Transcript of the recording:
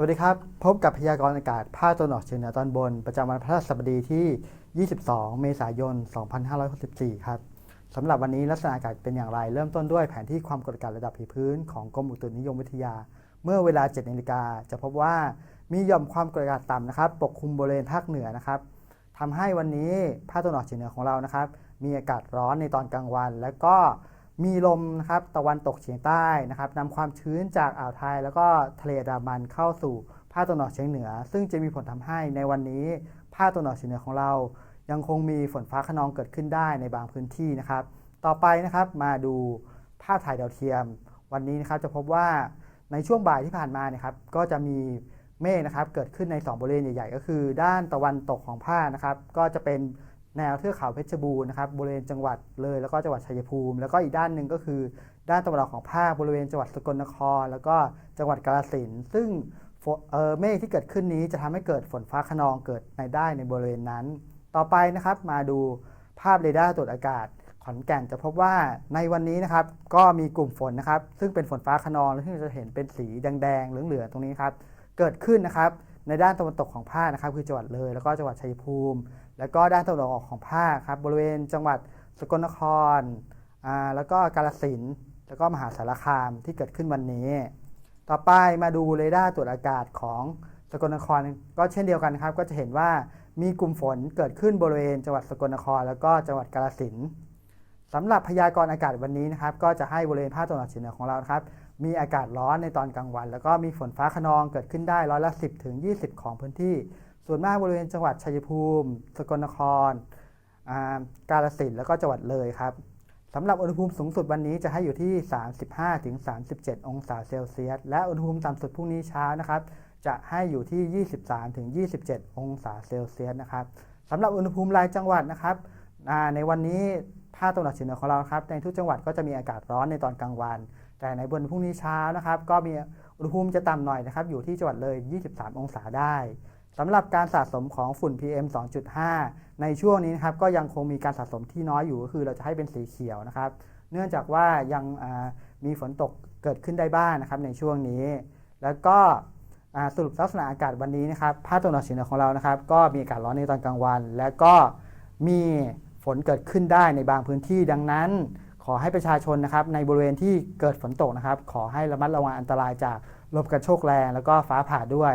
สวัสดีครับ พบกับพยากรณ์อากาศภาคตะวันออกเฉียงเหนือตอนบน ประจำวันพฤหัสบดีที่ 22 เมษายน 2564 ครับสำหรับวันนี้ลักษณะอากาศเป็นอย่างไร เริ่มต้นด้วยแผนที่ความกดอากาศระดับผิวพื้นของกรมอุตุนิยมวิทยา เมื่อเวลา 7นาฬิกาจะพบว่ามีหย่อมความกดอากาศต่ำนะครับ ปกคลุมบริเวณภาคเหนือนะครับทำให้วันนี้ภาคตะวันออกเฉียงเหนือของเรานะครับ มีอากาศร้อนในตอนกลางวัน และก็ มีลมนะครับตะวันตกเฉียงใต้นะครับนำความชื้นจากอ่าวไทย แล้วก็ทะเลอันดามันเข้าสู่ภาคตะวันออกเฉียงเหนือ ซึ่งจะมีผลทำให้ในวันนี้ภาคตะวันออกเฉียงเหนือของเรา ยังคงมีฝนฟ้าขนองเกิดขึ้นได้ในบางพื้นที่นะครับ ต่อไปนะครับมาดูภาพถ่ายดาวเทียม วันนี้นะครับจะพบว่าในช่วงบ่ายที่ผ่านมาเนี่ยครับ ก็จะมีเมฆนะครับเกิดขึ้นใน 2 บริเวณใหญ่ๆ ก็คือ ด้านตะวันตกของภาคนะครับ ก็จะเป็น แนวเทือกเขาเพชรบูรณ์นะครับบริเวณจังหวัดเลยแล้วก็จังหวัดชัยภูมิ แล้วก็อีกด้านหนึ่งก็คือ ด้านตะวันออกของภาคบริเวณจังหวัดสกลนคร แล้วก็จังหวัดกาฬสินธุ์ซึ่งเมฆที่เกิดขึ้นนี้จะทำให้เกิดฝนฟ้าขนองเกิดในได้ในบริเวณนั้น ต่อไปนะครับมาดูภาพเรดาร์ตรวจอากาศขอนแก่นจะพบว่าในวันนี้นะครับก็มีกลุ่มฝนนะครับ ซึ่งเป็นฝนฟ้าขนองและที่เราจะเห็นเป็นสีแดงๆเหลืองๆตรงนี้ครับเกิดขึ้นนะครับในด้านตะวันตกของภาคนะครับคือจังหวัดเลย แล้วก็จังหวัดชัยภูมิ แล้วก็ด้านตะวันออกของภาคครับบริเวณจังหวัดสกลนครอ่าแล้วก็กาฬสินแล้วก็มหาสารคามที่เกิดขึ้นวันนี้ ต่อไปมาดูเรดาร์ตรวจอากาศของสกลนครก็เช่นเดียวกันครับ ก็จะเห็นว่ามีกลุ่มฝนเกิดขึ้นบริเวณจังหวัดสกลนคร แล้วก็จังหวัดกาฬสินสำหรับพยากรณ์อากาศวันนี้นะครับ ก็จะให้บริเวณภาคตะวันออกเฉียงเหนือของเรานะครับ มีอากาศร้อนในตอนกลางวัน แล้วก็มีฝนฟ้าขนองเกิดขึ้นได้ร้อยละ 10ถึง20 ของพื้นที่ ส่วนมากบริเวณจังหวัดชัยภูมิ สกลนคร กาฬสินธุ์แล้วก็จังหวัดเลยครับสำหรับอุณหภูมิสูงสุดวันนี้จะให้อยู่ที่ 35ถึง37 องศาเซลเซียส และอุณหภูมิต่ำสุดพรุ่งนี้เช้านะครับ จะให้อยู่ที่ 23ถึง27 องศาเซลเซียสนะครับสำหรับอุณหภูมิรายจังหวัดนะครับ ในวันนี้ภาคตะวันออกเฉียงเหนือของเราครับ ในทุกจังหวัดก็จะมีอากาศร้อนในตอนกลางวัน แต่ในวันพรุ่งนี้เช้านะครับ ก็มีอุณหภูมิจะต่ำหน่อยนะครับ อยู่ที่จังหวัดเลย 23 องศาได้ สำหรับการสะสมของฝุ่น PM 2.5 ในช่วงนี้นะครับก็ยังคงมีการสะสมที่น้อยอยู่ก็คือเราจะให้เป็นสีเขียวนะครับ เนื่องจากว่ายังมีฝนตกเกิดขึ้นได้บ้างนะครับในช่วงนี้ แล้วก็สรุปลักษณะอากาศวันนี้นะครับภาคตะวันออกเฉียงเหนือของเรานะครับ ก็มีอากาศร้อนในตอนกลางวัน และก็มีฝนเกิดขึ้นได้ในบางพื้นที่ดังนั้น ขอให้ประชาชนนะครับในบริเวณที่เกิดฝนตกนะครับ ขอให้ระมัดระวังอันตรายจากลมกระโชกแรงแล้วก็ฟ้าผ่าด้วย